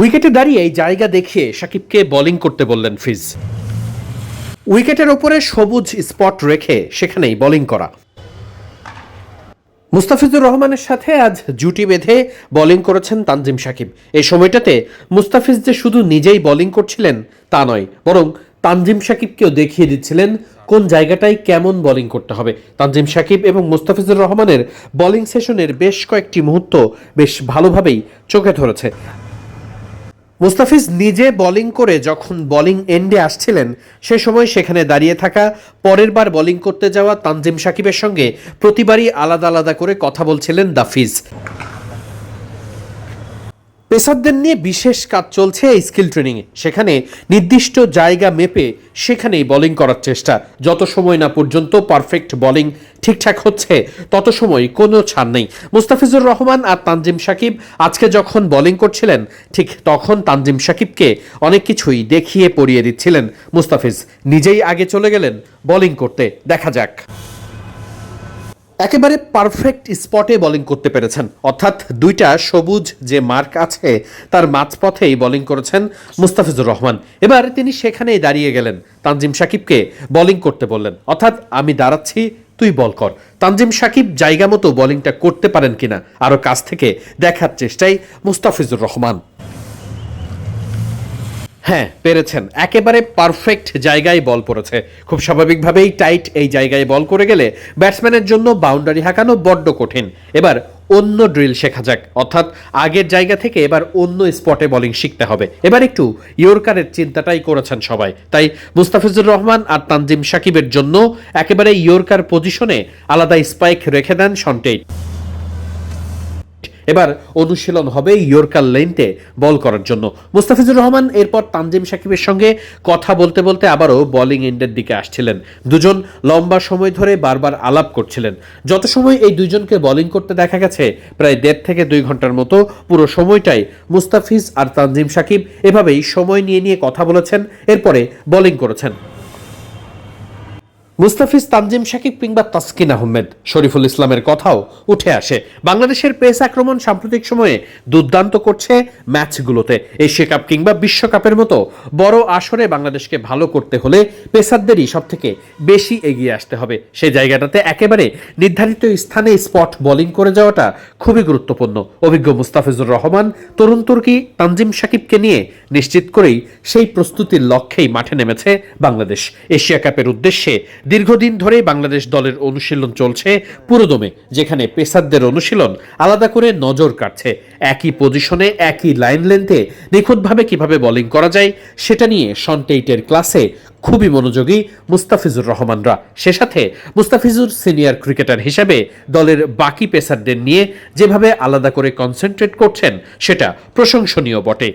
উইকেটে দাঁড়িয়ে এই জায়গা দেখিয়ে সাকিবকে বোলিং করতে বললেন ফিজ। উইকেটের ওপরে সবুজ স্পট রেখে সেখানেই বোলিং করা। মুস্তাফিজুর রহমানের সাথে আজ জুটি বেঁধে বোলিং করেছেন তানজিম সাকিব। এই সময়টাতে মুস্তাফিজ যে শুধু নিজেই বোলিং করছিলেন তা নয়, বরং তানজিম সাকিবকেও দেখিয়ে দিচ্ছিলেন কোন জায়গাটায় কেমন বোলিং করতে হবে। তানজিম সাকিব এবং মুস্তাফিজুর রহমানের বোলিং সেশনের বেশ কয়েকটি মুহূর্ত বেশ ভালোভাবেই চোখে ধরেছে। মুস্তাফিজ নিজে বলিং করে যখন বলিং এন্ডে আসছিলেন, সে সময় সেখানে দাঁড়িয়ে থাকা, পরের বার বলিং করতে যাওয়া তানজিম সাকিবের সঙ্গে প্রতিবারই আলাদা আলাদা করে কথা বলছিলেন দাফিজ। পেসারদের নিয়ে বিশেষ কাজ চলছে এই স্কিল ট্রেনিংয়ে। সেখানে নির্দিষ্ট জায়গা মেপে সেখানেই বোলিং করার চেষ্টা। যত সময় না পর্যন্ত পারফেক্ট বোলিং ঠিকঠাক হচ্ছে, তত সময় কোনো ছাড় নেই। মুস্তাফিজুর রহমান আর তানজিম সাকিব আজকে যখন বোলিং করছিলেন, ঠিক তখন তানজিম সাকিবকে অনেক কিছুই দেখিয়ে পড়িয়ে দিচ্ছিলেন। মুস্তাফিজ নিজেই আগে চলে গেলেন বোলিং করতে। দেখা যাক। একেবারে পারফেক্ট স্পটে বোলিং করতে পেরেছেন। অর্থাৎ দুইটা সবুজ যে মার্ক আছে, তার মাঝপথেই বোলিং করেছেন মুস্তাফিজুর রহমান। এবার তিনি সেখানেই দাঁড়িয়ে গেলেন। তানজিম সাকিবকে বোলিং করতে বললেন। অর্থাৎ, আমি দাঁড়াচ্ছি, তুই বল কর। তানজিম সাকিব জায়গা মতো বোলিংটা করতে পারেন কিনা, আরও কাছ থেকে দেখার চেষ্টাই মুস্তাফিজুর রহমান। হ্যাঁ পেরেছেন। একেবারে পারফেক্ট জায়গায় বল পড়েছে। খুব স্বাভাবিকভাবেই টাইট এই জায়গায় বল করে গেলে ব্যাটসম্যানের জন্য বাউন্ডারি হাঁকানো বড্ড কঠিন। এবার অন্য ড্রিল শেখা যাক। অর্থাৎ আগের জায়গা থেকে এবার অন্য স্পটে বোলিং শিখতে হবে। এবার একটু ইয়র্কারের চিন্তাটাই করেছেন সবাই। তাই মুস্তাফিজুর রহমান আর তানজিম সাকিবের জন্য একেবারে ইয়র্কার পজিশনে আলাদা স্পাইক রেখে দেন সন্টেই এবার অনুশীলন হবে ইয়র্কার লেনতে বল করার জন্য। মুস্তাফিজুর রহমান এরপর তানজিম সাকিবের সঙ্গে কথা বলতে বলতে আবারও বোলিং এন্ডের দিকে আসছিলেন। দুজন লম্বা সময় ধরে বারবার আলাপ করছিলেন। যত সময় এই দুইজনকে বোলিং করতে দেখা গেছে, প্রায় দেড় থেকে দুই ঘণ্টার মতো পুরো সময়টাই মুস্তাফিজ আর তানজিম সাকিব এভাবেই সময় নিয়ে নিয়ে কথা বলেছেন, এরপরে বোলিং করেছেন। মুস্তাফিজ তানজিম শাকিব কিংবা তাসকিন আহমেদ। শরীফুল ইসলামের কথাও উঠে আসে। বাংলাদেশের পেস আক্রমণ সাম্প্রতিক সময়ে দুর্দান্ত করছে ম্যাচগুলোতে। এশিয়া কাপ কিংবা বিশ্বকাপের মতো বড় আসরে বাংলাদেশকে ভালো করতে হলে পেসারদেরই সব থেকে বেশি এগিয়ে আসতে হবে। সেই জায়গাটাতে একেবারে নির্ধারিত স্থানে স্পট বোলিং করে যাওয়াটা খুবই গুরুত্বপূর্ণ। অভিজ্ঞ মুস্তাফিজুর রহমান, তরুণ তুর্কি তানজিম শাকিবকে নিয়ে নিশ্চিত করেই সেই প্রস্তুতির লক্ষ্যেই মাঠে নেমেছে বাংলাদেশ। এশিয়া কাপের উদ্দেশ্যে দীর্ঘদিন ধরেই বাংলাদেশ দলের অনুশীলন চলছে পুরোদমে, যেখানে পেসারদের অনুশীলন আলাদা করে নজর কাটছে একই পজিশনে, একই লাইন লেন্থে নিখুঁতভাবে কীভাবে বোলিং করা যায়, সেটা নিয়ে সনটেইটের ক্লাসে খুবই মনোযোগী মুস্তাফিজুর রহমানরা। সে সাথে মুস্তাফিজুর সিনিয়র ক্রিকেটার হিসেবে দলের বাকি পেসারদের নিয়ে যেভাবে আলাদা করে কনসেন্ট্রেট করছেন, সেটা প্রশংসনীয় বটে।